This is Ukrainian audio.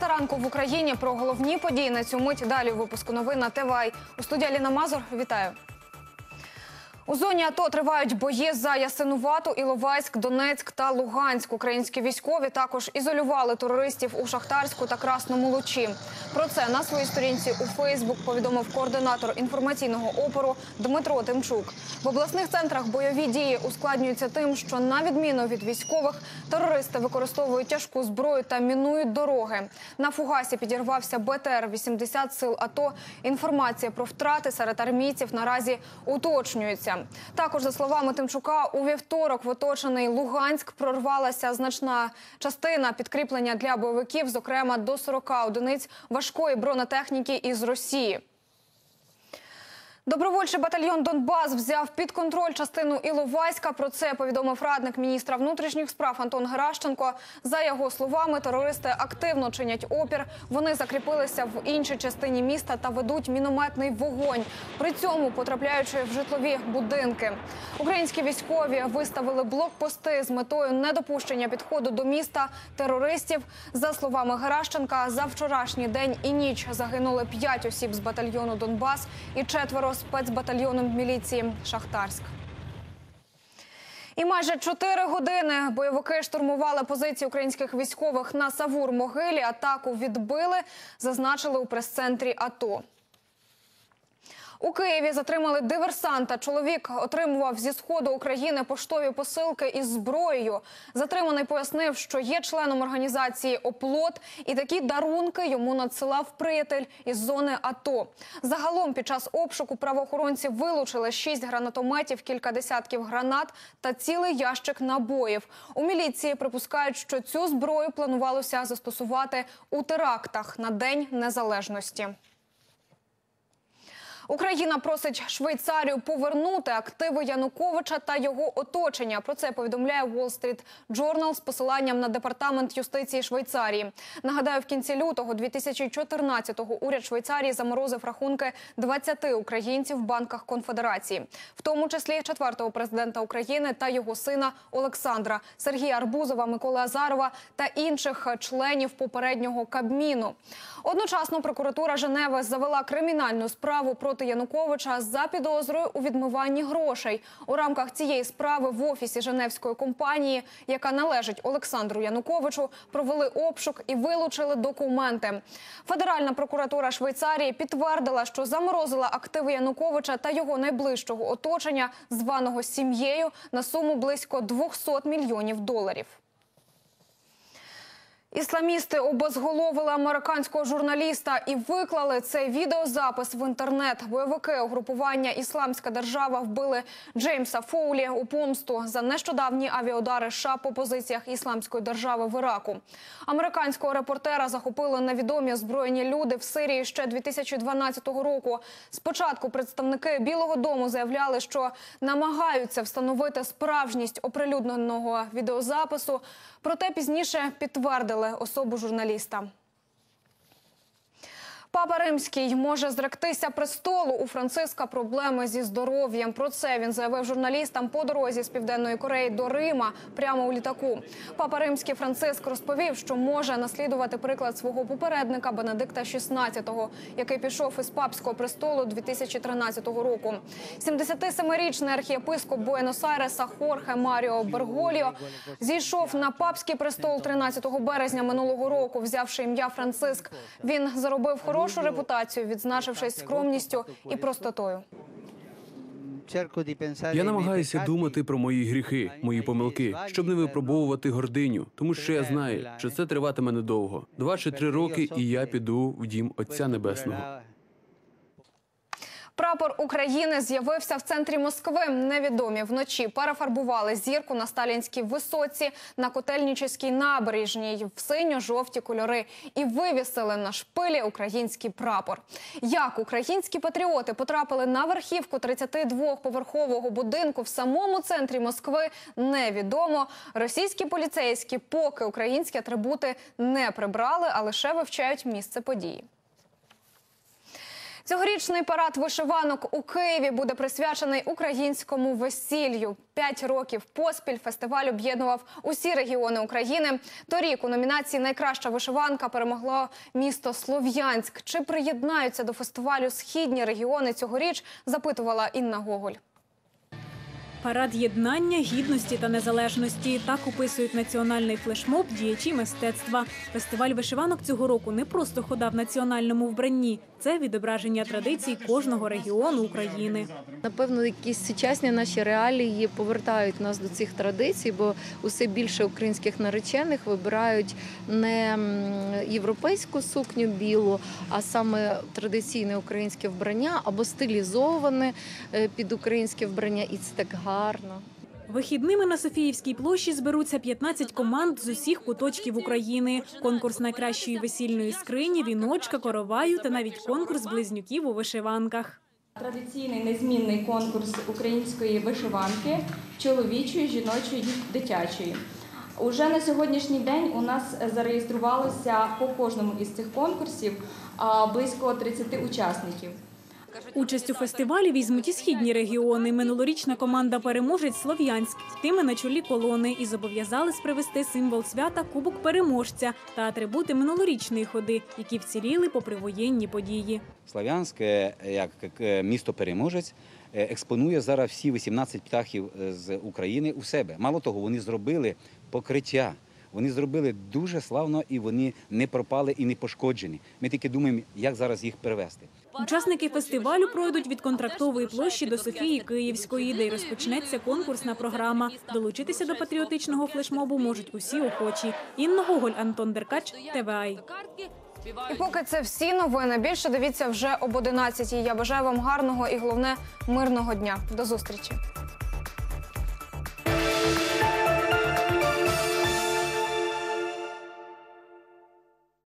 ранку в Україні про головні події на цю мить. Далі у випуску новин на ТВАЙ. У студії Аліна Мазур. Вітаю. У зоні АТО тривають бої за Ясинувату, Іловайськ, Донецьк та Луганськ. Українські військові також ізолювали терористів у Шахтарську та Красному Лучі. Про це на своїй сторінці у Фейсбук повідомив координатор інформаційного опору Дмитро Тимчук. В обласних центрах бойові дії ускладнюються тим, що на відміну від військових терористи використовують тяжку зброю та мінують дороги. На фугасі підірвався БТР-80 сил АТО. Інформація про втрати серед армійців наразі уточнюється. Також за словами Тимчука, у вівторок в оточений Луганськ прорвалася значна частина підкріплення для бойовиків, зокрема до 40 одиниць важкої бронетехніки із Росії. Добровольчий батальйон Донбас взяв під контроль частину Іловайська. Про це повідомив радник міністра внутрішніх справ Антон Геращенко. За його словами, терористи активно чинять опір. Вони закріпилися в іншій частині міста та ведуть мінометний вогонь. При цьому потрапляючи в житлові будинки. Українські військові виставили блокпости з метою недопущення підходу до міста терористів. За словами Геращенка, за вчорашній день і ніч загинули п'ять осіб з батальйону Донбас і четверо спецбатальйоном міліції Шахтарськ. І майже чотири години бойовики штурмували позиції українських військових на Савур-Могилі. Атаку відбили, зазначили у прес-центрі АТО. У Києві затримали диверсанта. Чоловік отримував зі сходу України поштові посилки із зброєю. Затриманий пояснив, що є членом організації Оплот, і такі дарунки йому надсилав приятель із зони АТО. Загалом під час обшуку правоохоронці вилучили шість гранатометів, кілька десятків гранат та цілий ящик набоїв. У міліції припускають, що цю зброю планувалося застосувати у терактах на День Незалежності. Україна просить Швейцарію повернути активи Януковича та його оточення. Про це повідомляє Wall Street Journal з посиланням на департамент юстиції Швейцарії. Нагадаю, в кінці лютого 2014-го уряд Швейцарії заморозив рахунки 20 українців в банках конфедерації, в тому числі четвертого президента України та його сина Олександра Сергія Арбузова, Миколи Азарова та інших членів попереднього кабміну. Одночасно прокуратура Женеви завела кримінальну справу проти Януковича за підозрою у відмиванні грошей. У рамках цієї справи в офісі Женевської компанії, яка належить Олександру Януковичу, провели обшук і вилучили документи. Федеральна прокуратура Швейцарії підтвердила, що заморозила активи Януковича та його найближчого оточення, званого сім'єю, на суму близько 200 мільйонів доларів. Ісламісти обезголовили американського журналіста і виклали цей відеозапис в інтернет. Бойовики угрупування Ісламська держава вбили Джеймса Фоулі у помсту за нещодавні авіаудари США по позиціях Ісламської держави в Іраку. Американського репортера захопили невідомі озброєні люди в Сирії ще 2012 року. Спочатку представники Білого Дому заявляли, що намагаються встановити справжність оприлюдненого відеозапису. Проте пізніше підтвердили особу журналіста. Папа Римський може зректися престолу. У Франциска проблеми зі здоров'ям. Про це він заявив журналістам по дорозі з південної Кореї до Рима прямо у літаку. Папа Римський Франциск розповів, що може наслідувати приклад свого попередника Бенедикта XVI, який пішов із папського престолу 2013 року. 77-річний архієпископ Буенос-Айреса Хорхе Маріо Берголіо зійшов на папський престол 13 березня минулого року, взявши ім'я Франциск. Він заробив хорошу хорошу репутацію, відзначившись скромністю і простотою. Я намагаюся думати про мої гріхи, мої помилки, щоб не випробовувати гординю, тому що я знаю, що це триватиме недовго. Два чи три роки, і я піду в дім Отця Небесного. Прапор України з'явився в центрі Москви. Невідомі вночі перефарбували зірку на сталінській висоці на Котельнічеській набережній в синьо-жовті кольори і вивісили на шпилі український прапор. Як українські патріоти потрапили на верхівку 32-поверхового будинку в самому центрі Москви, невідомо. Російські поліцейські поки українські атрибути не прибрали, а лише вивчають місце події. Цьогорічний парад вишиванок у Києві буде присвячений українському весіллю. П'ять років поспіль фестиваль об'єднував усі регіони України. Торік у номінації Найкраща вишиванка перемогло місто Слов'янськ. Чи приєднаються до фестивалю східні регіони цьогоріч? Запитувала Інна Гоголь. Парад єднання, гідності та незалежності так описують національний флешмоб діячі мистецтва. Фестиваль вишиванок цього року не просто хода в національному вбранні. Це відображення традицій кожного регіону України. Напевно, якісь сучасні наші реалії повертають нас до цих традицій, бо усе більше українських наречених вибирають не європейську сукню білу, а саме традиційне українське вбрання або стилізоване е, під українське вбрання, і це так гарно. Вихідними на Софіївській площі зберуться 15 команд з усіх куточків України. Конкурс найкращої весільної скрині, віночка, короваю та навіть конкурс близнюків у вишиванках. Традиційний незмінний конкурс української вишиванки, чоловічої, жіночої, дитячої. Уже на сьогоднішній день у нас зареєструвалося по кожному із цих конкурсів близько 30 учасників. Участь у фестивалі візьмуть і східні регіони. Минулорічна команда переможець Слов'янськ йтиме на чолі колони і зобов'язались привезти символ свята Кубок переможця та атрибути минулорічної ходи, які вціліли попри воєнні події. Слав'янське, як як місто переможець, е, експонує зараз всі 18 птахів е, з України у себе. Мало того, вони зробили покриття. Вони зробили дуже славно і вони не пропали і не пошкоджені. Ми тільки думаємо, як зараз їх перевести. Учасники фестивалю пройдуть від контрактової площі до Софії Київської, де й розпочнеться конкурсна програма. Долучитися до патріотичного флешмобу можуть усі охочі. Інна Гоголь, Антон Деркач, ТВАЙ. І поки це всі новини. Більше дивіться вже об 11 Я бажаю вам гарного і головне мирного дня. До зустрічі.